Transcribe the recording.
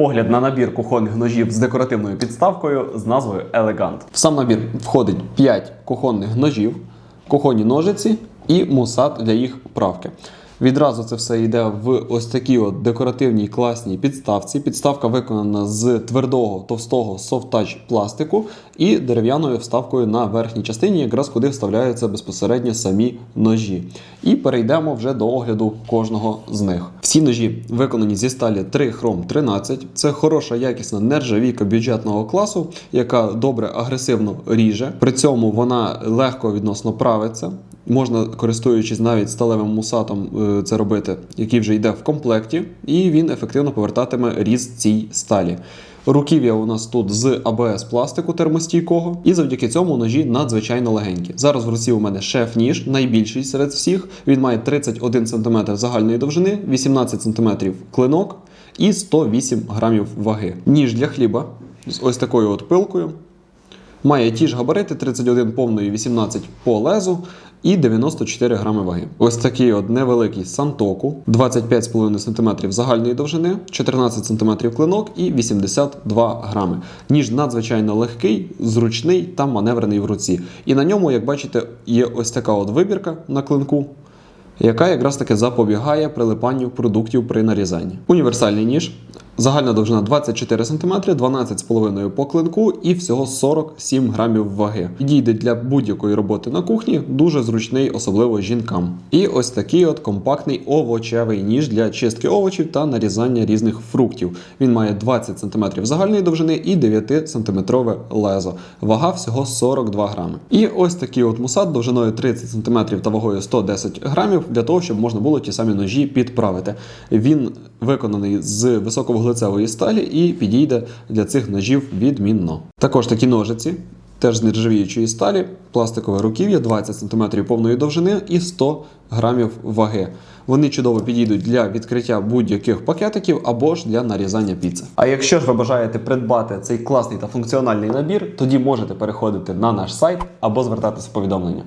Огляд на набір кухонних ножів з декоративною підставкою з назвою Елегант. В сам набір входить 5 кухонних ножів, кухонні ножиці і мусат для їх правки. Відразу це все йде в ось такій от декоративній класній підставці. Підставка виконана з твердого товстого софт-тач пластику і дерев'яною вставкою на верхній частині, якраз куди вставляються безпосередньо самі ножі. І перейдемо вже до огляду кожного з них. Всі ножі виконані зі сталі 3 хром 13. Це хороша якісна нержавійка бюджетного класу, яка добре агресивно ріже. При цьому вона легко відносно правиться. Можна, користуючись навіть сталевим мусатом, е, це робити, який вже йде в комплекті, і він ефективно повертатиме різ цій сталі. Руків'я у нас тут з АБС пластику термостійкого, і завдяки цьому ножі надзвичайно легенькі. Зараз в руці у мене шеф-ніж, найбільший серед всіх. Він має 31 см загальної довжини, 18 см клинок і 108 грамів ваги. Ніж для хліба з ось такою от пилкою. Має ті ж габарити 31 повної, 18 по лезу і 94 грами ваги. Ось такий от невеликий сантоку, 25,5 см загальної довжини, 14 см клинок і 82 грами. Ніж надзвичайно легкий, зручний та маневрений в руці. І на ньому, як бачите, є ось така от вибірка на клинку. Яка якраз таки запобігає прилипанню продуктів при нарізанні. Універсальний ніж. Загальна довжина 24 см, 12,5 по клинку і всього 47 грамів ваги. Підійде для будь-якої роботи на кухні, дуже зручний, особливо жінкам. І ось такий от компактний овочевий ніж для чистки овочів та нарізання різних фруктів. Він має 20 см загальної довжини і 9 см лезо. Вага всього 42 грами. І ось такий от мусат довжиною 30 см та вагою 110 грамів для того, щоб можна було ті самі ножі підправити. Він виконаний з високовуглецевої сталі і підійде для цих ножів відмінно. Також такі ножиці. Теж з нержавіючої сталі, пластикове руків'я 20 см повної довжини і 100 грамів ваги. Вони чудово підійдуть для відкриття будь-яких пакетиків або ж для нарізання піци. А якщо ж ви бажаєте придбати цей класний та функціональний набір, тоді можете переходити на наш сайт або звертатися в повідомлення.